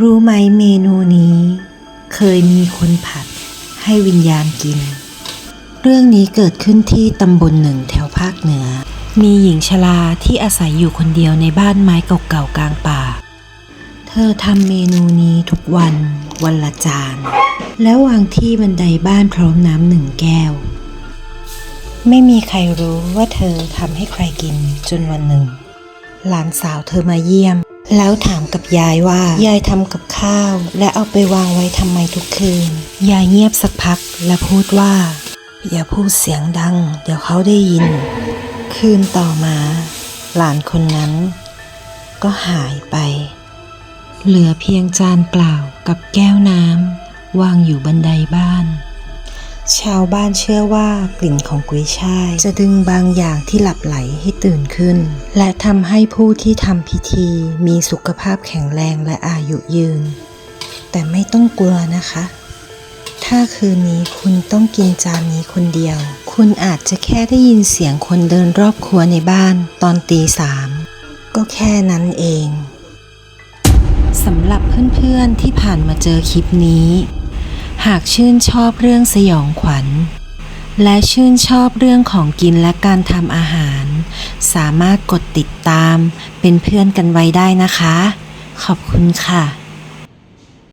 รู้ไหมเมนูนี้ เคยมีคนผัดให้วิญญาณกิน เรื่องนี้เกิดขึ้นที่ตำบลหนึ่งแถวภาคเหนือ มีหญิงชราที่อาศัยอยู่คนเดียวในบ้านไม้เก่าๆกลางป่า เธอทำเมนูนี้ทุกวันวันละจาน แล้ววางที่บันไดบ้านพร้อมน้ำหนึ่งแก้ว ไม่มีใครรู้ว่าเธอทำให้ใครกินจนวันหนึ่ง หลานสาวเธอมาเยี่ยม แล้วถามกับยายว่ายายทำกับข้าว และเอาไปวางไว้ทำไมทุกคืน ยายเงียบสักพักและพูดว่า อย่าพูดเสียงดัง เดี๋ยวเขาได้ยิน คืนต่อมา หลานคนนั้น ก็หายไป เหลือเพียงจานเปล่ากับแก้วน้ำวางอยู่บันไดบ้าน ชาวบ้านเชื่อว่ากลิ่นของกุยช่าย จะดึงบางอย่างที่หลับไหลให้ตื่นขึ้น และทำให้ผู้ที่ทำพิธีมีสุขภาพแข็งแรงและอายุยืน แต่ไม่ต้องกลัวนะคะ ถ้าคืนนี้คุณต้องกินจานนี้คนเดียว คุณอาจจะแค่ได้ยินเสียงคนเดินรอบครัวในบ้านตอนตีสามก็แค่นั้นเองสำหรับเพื่อนๆที่ผ่านมาเจอคลิปนี้ หากชื่นชอบเรื่องสยองขวัญ และชื่นชอบเรื่องของกินและการทำอาหาร สามารถกดติดตามเป็นเพื่อนกันไว้ได้นะคะ ขอบคุณค่ะ